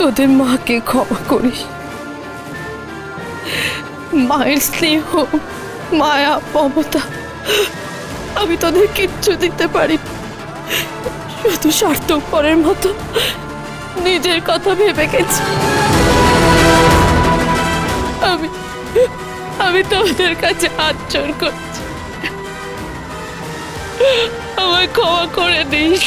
তোদের মাকে ক্ষমা করিস। মায়ের স্নেহ, মায়া, মমতা, আমি তোদের কিচ্ছু দিতে পারি। শুধু স্বার্থপরের মতো নিজের কথা ভেবে গেছি। আমি আমি তোদের কাছে জোর করছি। আমায় ক্ষমা করে দিস।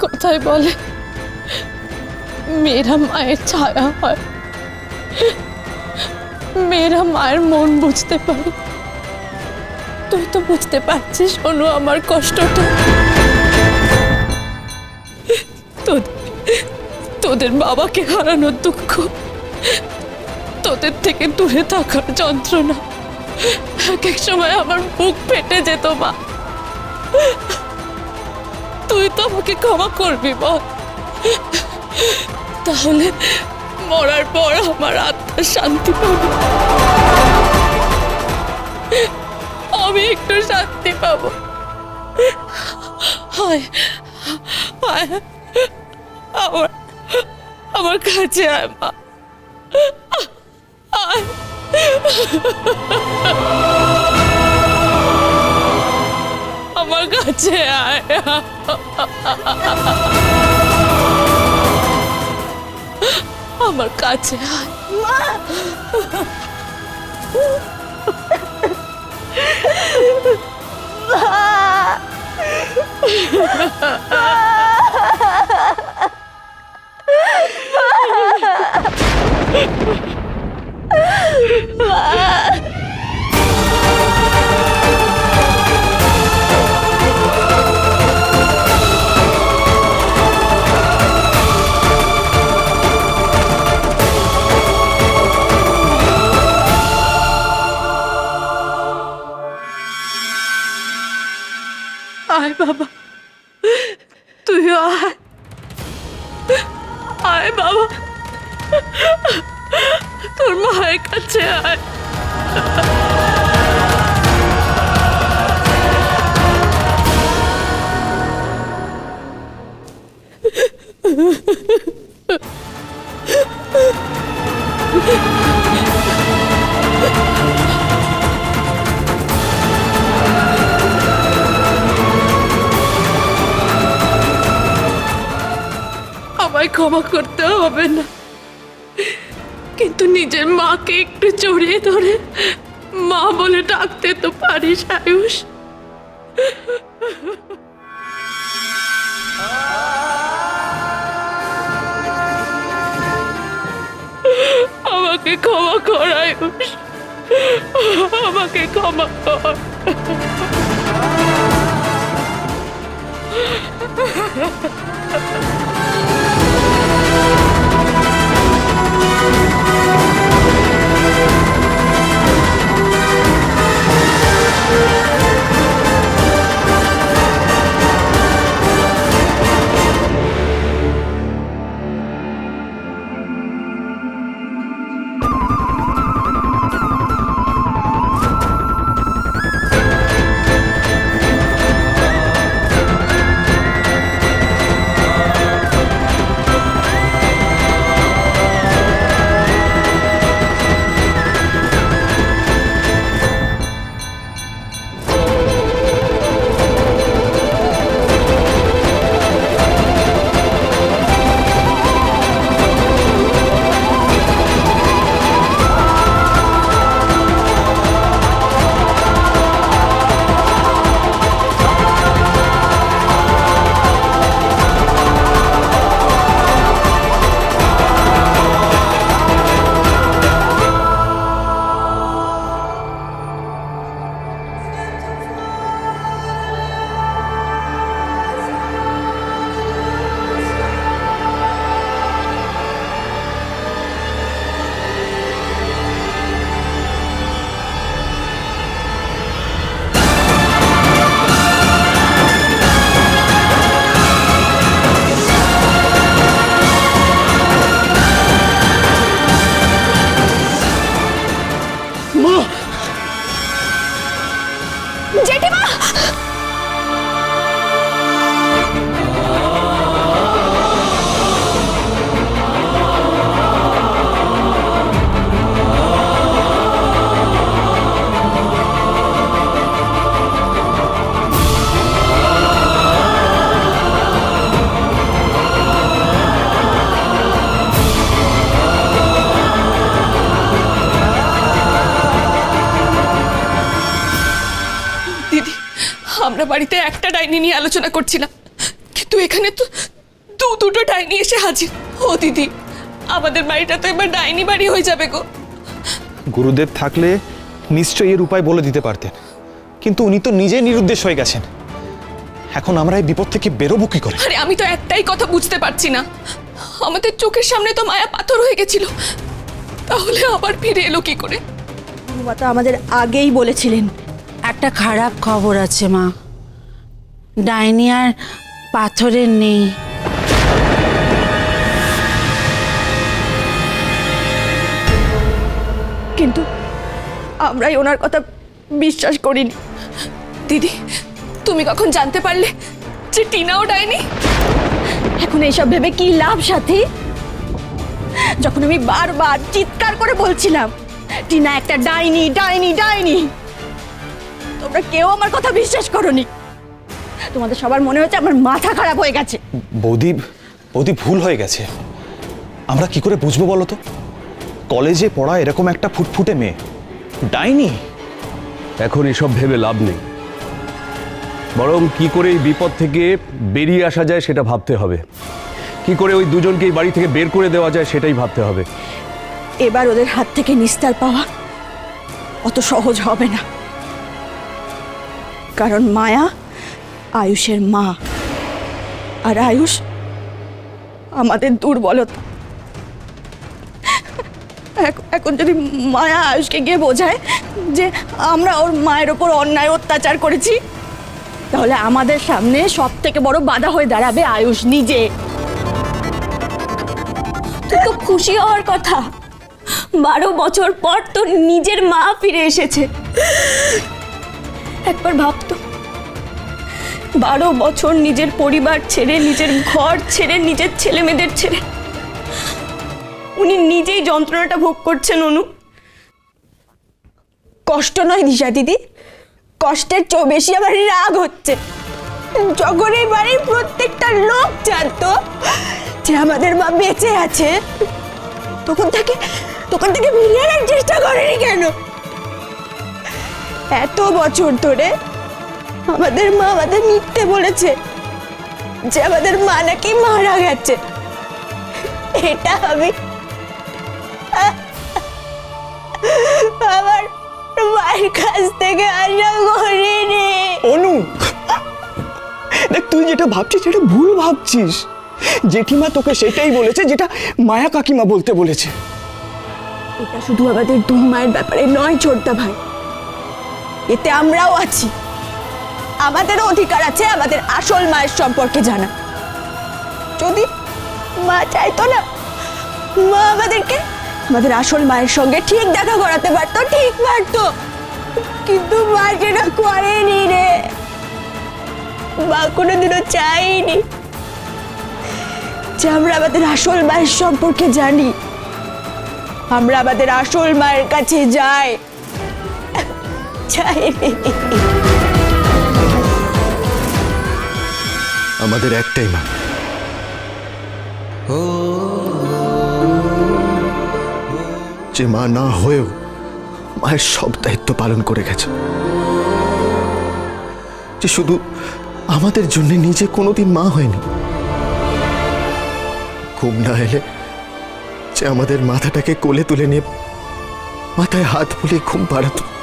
কোথায় বলে, মেয়েরা মায়ের ছায়া হয়। মেয়েরা মায়ের মন বুঝতে পারে। তুই তো বুঝতে পারছিস, অনু, আমার কষ্টটা। তোদের বাবাকে হারানোর দুঃখ। তোদের থেকে দূরে থাকার যন্ত্রণা। এক এক সময় আমার বুক ফেটে যেত, মা। তুই তো আমাকে ক্ষমা করবি বল তাহলে মরার পর আমার আত্মা শান্তি পাবে। আমি একটু শান্তি পাবো। আমার আমার কাছে আয়, মা। আমার কাছে আয় আমার কাছে আয় আয় বাবা তুইও আয় আয় বাবা তোর মায়ের কাছে আয়। আমায় ক্ষমা করতে হবে না। কিন্তু নিজের মাকে একটু জড়িয়ে ধরে মা বলে ডাকতে তো পারিস, আয়ুষ আমাকে ক্ষমা কর, আয়ুষ আমাকে ক্ষমা কর Ha ha ha ha! আমরা বাড়িতে একটা ডাইনি নিয়ে আলোচনা করছিলাম। কিন্তু এখানে তো দু দুটো ডাইনি এসে হাজির। ও দিদি আমাদের বাড়িটা তো এবার ডাইনি বাড়ি হয়ে যাবে গো। গুরুদেব থাকলে নিশ্চয়ই এর উপায় বলে দিতে পারতেন। কিন্তু উনি তো নিজে নিরুদ্দেশ হয়ে গেছেন। এখন আমরা এই বিপদ থেকে বেরোবো কি করে? আরে আমি তো একটাই কথা বুঝতে পারছি না। আমাদের চোখের সামনে তো মায়া পাথর হয়ে গেছিল। তাহলে আবার ফিরে এলো কি করে? মাতা আমাদের আগেই বলেছিলেন একটা খারাপ খবর আছে, মা। ডাইনি আর পাথরের নেই। কিন্তু আমরাই ওনার কথা বিশ্বাস করিনি। দিদি, তুমি কখন জানতে পারলে যে টিনাও ডাইনি? এখন এইসব ভেবে কি লাভ, সাথী? যখন আমি বারবার চিৎকার করে বলছিলাম, টিনা একটা ডাইনি ডাইনি ডাইনি। তোমরা কেউ আমার কথা বিশ্বাস করনি। তোমাদের সবার মনে হচ্ছে আমার মাথা খারাপ হয়ে গেছে। বৌদি বৌদি ভুল হয়ে গেছে। আমরা কি করে বুঝব বলো তো? কলেজে পড়া এরকম একটা ফুটফুটে মেয়ে। ডাইনি। এখন এসব ভেবে লাভ নেই। বরং কি করে এই বিপদ থেকে বেরিয়ে আসা যায় সেটা ভাবতে হবে। কি করে ওই দুজনকে এই বাড়ি থেকে বের করে দেওয়া যায় সেটাই ভাবতে হবে। এবার ওদের হাত থেকে নিস্তার পাওয়া অত সহজ হবে না। কারণ মায়া আয়ুষের মা। আর আয়ুষ আমাদের দুর্বলতা। এখন যদি মায়া আয়ুষকে গিয়ে বোঝায় যে আমরা ওর মায়ের ওপর অন্যায় অত্যাচার করেছি, তাহলে আমাদের সামনে সব থেকে বড় বাধা হয়ে দাঁড়াবে আয়ুষ নিজে। খুশি হওয়ার কথা। বারো বছর পর তোর নিজের মা ফিরে এসেছে। একবার ভাবতো। বারো বছর নিজের পরিবার ছেড়ে, নিজের ঘর ছেড়ে, নিজের ছেলে মেয়েদের ছেড়ে। উনি নিজেই যন্ত্রণাটা ভোগ করছেন, অনু। কষ্ট নয় দিশা দিদি, কষ্টের চেয়েও বেশি আমার রাগ হচ্ছে। যখন বাড়ির প্রত্যেকটা লোক জানতো যে আমাদের মা বেঁচে আছে। তখন থেকে তখন থেকে ফিরিয়ে চেষ্টা করেনি কেন? এত বছর ধরে আমাদের মা আমাদের মিথ্যে বলেছে যে আমাদের মা নাকি মারা গেছে। এটা আমি আমার মায়ের কাছ থেকে আশা করিনি। অনু দেখ তুই যেটা ভাবছিস সেটা ভুল ভাবছিস। জেঠিমা তোকে সেটাই বলেছে যেটা মায়া কাকিমা বলতে বলেছে। এটা শুধু আমাদের দু মায়ের ব্যাপারে নয় ছোটদা ভাই। এতে আমরাও আছি। আমাদেরও অধিকার আছে, আমাদের আসল মায়ের সম্পর্কে জানা। যদি মা চাইতো না, মা আমাদেরকে, আমাদের আসল মায়ের সঙ্গে ঠিক দেখা করাতে পারতো, ঠিক পারতো। কিন্তু মা সেটা করেনি রে। মা কোনোদিনও চাইনি যে আমরা আমাদের আসল মায়ের সম্পর্কে জানি। আমরা আমাদের আসল মায়ের কাছে যাই। আমাদের একটাই মা। যে মা না হয়েও মায়ের সব দায়িত্ব পালন করে গেছে। যে শুধু আমাদের জন্য নিজে কোনোদিন মা হয়নি। ঘুম না এলে যে আমাদের মাথাটাকে কোলে তুলে নিয়ে মাথায় হাত বুলিয়ে ঘুম পাড়াতো।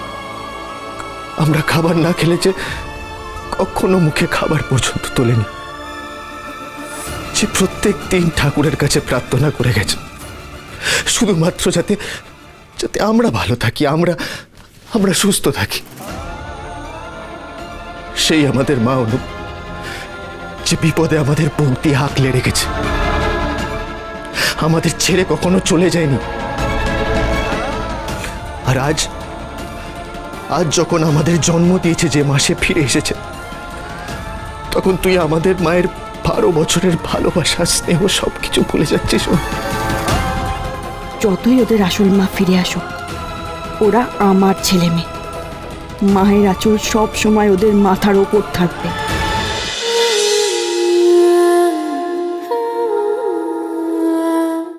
আমরা খাবার না খেলে যে কখনো মুখে খাবার পর্যন্ত তোলেনি। যে প্রত্যেক দিন ঠাকুরের কাছে প্রার্থনা করে গেছে। শুধুমাত্র যাতে যাতে আমরা ভালো থাকি, আমরা আমরা সুস্থ থাকি। সেই আমাদের মা অনু, যে বিপদে আমাদের বুক দিয়ে হাঁকলে রেখেছে। আমাদের ছেড়ে কখনো চলে যায়নি। আর আজ আজ যখন আমাদের জন্ম দিয়েছে যে মাসে ফিরে এসেছে, তখন তুই আমাদের মায়ের বারো বছরের ভালোবাসা, স্নেহ সব কিছু ভুলে যাচ্ছিস। যতই ওদের আসল মা ফিরে আসুক, ওরা আমার ছেলে মেয়ে মায়ের আঁচল সব সময় ওদের মাথার ওপর থাকবে